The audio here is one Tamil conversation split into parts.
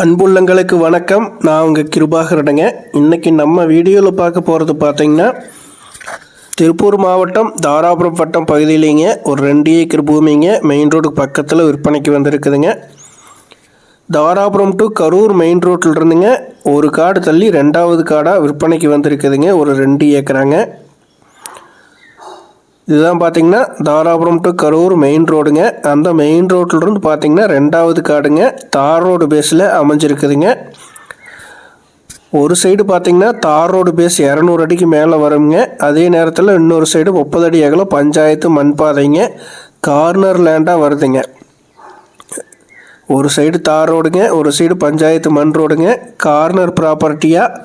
அன்புள்ளங்களுக்கு வணக்கம். நான் உங்கள் கிருபாகரனுங்க. இன்றைக்கி நம்ம வீடியோவில் பார்க்க போகிறது பார்த்தீங்கன்னா திருப்பூர் மாவட்டம் தாராபுரம் வட்டம் பகுதியிலேங்க ஒரு ரெண்டு ஏக்கர் பூமிங்க மெயின் ரோடுக்கு பக்கத்தில் விற்பனைக்கு வந்திருக்குதுங்க. தாராபுரம் டு கரூர் மெயின் ரோட்டில் இருந்துங்க ஒரு காடு தள்ளி ரெண்டாவது காடாக விற்பனைக்கு வந்திருக்குதுங்க ஒரு ரெண்டு ஏக்கராங்க. இதுதான் பார்த்தீங்கன்னா தாராபுரம் டு கரூர் மெயின் ரோடுங்க அந்த மெயின் ரோட்லேருந்து பார்த்தீங்கன்னா ரெண்டாவது காடுங்க. தார் ரோடு பேஸில் அமைஞ்சிருக்குதுங்க. ஒரு சைடு பார்த்தீங்கன்னா தார் ரோடு பேஸ் இரநூறு அடிக்கு மேலே வருங்க. அதே நேரத்தில் இன்னொரு சைடு முப்பது அடி அகலம் பஞ்சாயத்து மண் பாதைங்க கார்னர் லேண்டாக வருதுங்க. ஒரு சைடு தார் ரோடுங்க ஒரு சைடு பஞ்சாயத்து மண் ரோடுங்க கார்னர் ப்ராப்பர்ட்டியாக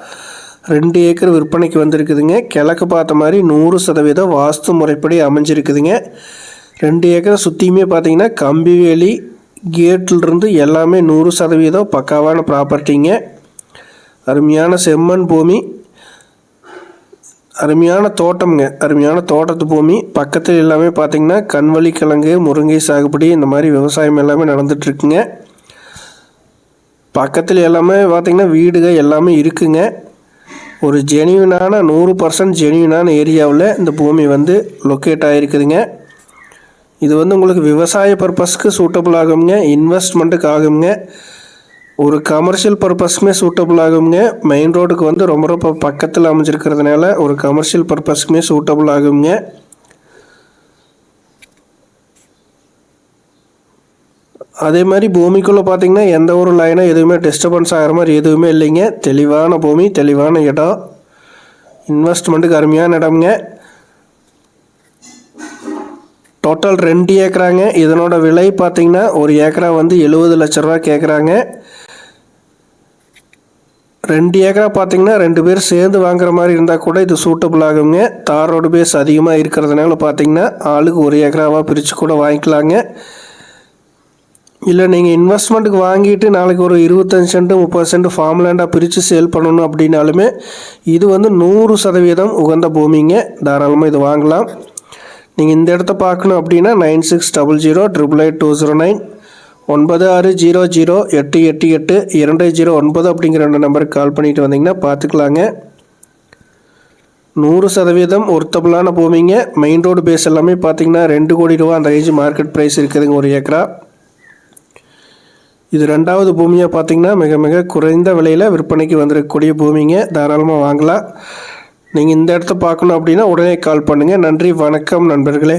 ரெண்டு ஏக்கர் விற்பனைக்கு வந்திருக்குதுங்க. கிழக்கு பார்த்த மாதிரி நூறு சதவீதம் வாஸ்து முறைப்படி அமைஞ்சிருக்குதுங்க. ரெண்டு ஏக்கரை சுற்றியுமே பார்த்தீங்கன்னா கம்பி வேலி கேட்டிலிருந்து எல்லாமே நூறு சதவீதம் பக்காவான ப்ராப்பர்ட்டிங்க. அருமையான செம்மண் பூமி அருமையான தோட்டம்ங்க. அருமையான தோட்டத்து பூமி. பக்கத்தில் எல்லாமே பார்த்திங்கன்னா கண்வழி கிழங்கு முருங்கை சாகுபடி இந்த மாதிரி விவசாயம் எல்லாமே நடந்துகிட்ருக்குங்க பக்கத்தில் எல்லாமே பார்த்திங்கன்னா வீடுகள் எல்லாமே இருக்குங்க. ஒரு ஜெனியூனான நூறு பர்சன்ட் ஜெனியூனான ஏரியாவில் இந்த பூமி வந்து லொக்கேட் ஆகிருக்குதுங்க இது வந்து உங்களுக்கு விவசாய பர்பஸ்க்கு சூட்டபுள் ஆகுங்க இன்வெஸ்ட்மெண்ட்டுக்கு ஆகுங்க ஒரு கமர்ஷியல் பர்பஸ்க்குமே சூட்டபுள் ஆகுங்க மெயின் ரோடுக்கு வந்து ரொம்ப ரொம்ப பக்கத்தில் அமைஞ்சிருக்கிறதுனால ஒரு கமர்ஷியல் பர்பஸ்க்குமே சூட்டபுள் ஆகுங்க அதே மாதிரி பூமிக்குள்ளே பார்த்தீங்கன்னா எந்த ஒரு லைனும் எதுவுமே டிஸ்டர்பன்ஸ் ஆகிற மாதிரி எதுவுமே இல்லைங்க. தெளிவான பூமி தெளிவான இடம். இன்வெஸ்ட்மெண்ட்டுக்கு அருமையான இடம்ங்க. டோட்டல் ரெண்டு ஏக்கராங்க. இதனோட விலை பார்த்திங்கன்னா ஒரு ஏக்கரா வந்து எழுபது லட்ச ரூபா கேட்குறாங்க ரெண்டு ஏக்கரா பார்த்தீங்கன்னா ரெண்டு பேர் சேர்ந்து வாங்குற மாதிரி இருந்தால் கூட இது சூட்டபிள் ஆகுங்க. தார் ரோடு பேஸ் அதிகமாக இருக்கிறதுனால பார்த்தீங்கன்னா ஆளுக்கு ஒரு ஏக்கராவாக பிரித்து கூட வாங்கிக்கலாங்க. இல்லை நீங்கள் இன்வெஸ்ட்மெண்ட்டுக்கு வாங்கிட்டு நாளைக்கு ஒரு இருபத்தஞ்சு சென்ட்டு முப்பது சென்ட் ஃபார்ம் லேண்டாக பிரித்து சேல் பண்ணணும் அப்படின்னாலுமே இது வந்து நூறு சதவீதம் உகந்த பூமிங்க. தாராளமாக இது வாங்கலாம். நீங்கள் இந்த இடத்த பார்க்கணும் அப்படின்னா nine six double zero triple eight two zero nine ஒன்பது ஆறு ஜீரோ ஜீரோ எட்டு எட்டு எட்டு இரண்டு ஜீரோ ஒன்பது அப்படிங்கிற ரெண்டு நம்பருக்கு கால் பண்ணிட்டு வந்தீங்கன்னா பார்த்துக்கலாங்க. நூறு சதவீதம் ஒர்த்தபுளான பூமிங்க. மெயின் ரோடு பேஸ் எல்லாமே பார்த்தீங்கன்னா ரெண்டு கோடி ரூபா அந்த ரேஞ்சு மார்க்கெட் ப்ரைஸ் இருக்குதுங்க ஒரு ஏக்கரா. இது ரெண்டாவது பூமியாக பார்த்தீங்கன்னா மிக மிக குறைந்த விலையில் விற்பனைக்கு வந்திருக்கக்கூடிய பூமிங்க. தாராளமாக வாங்கலாம். நீங்கள் இந்த இடத்த பார்க்கணும் அப்படின்னா உடனே கால் பண்ணுங்கள் நன்றி வணக்கம் நண்பர்களே.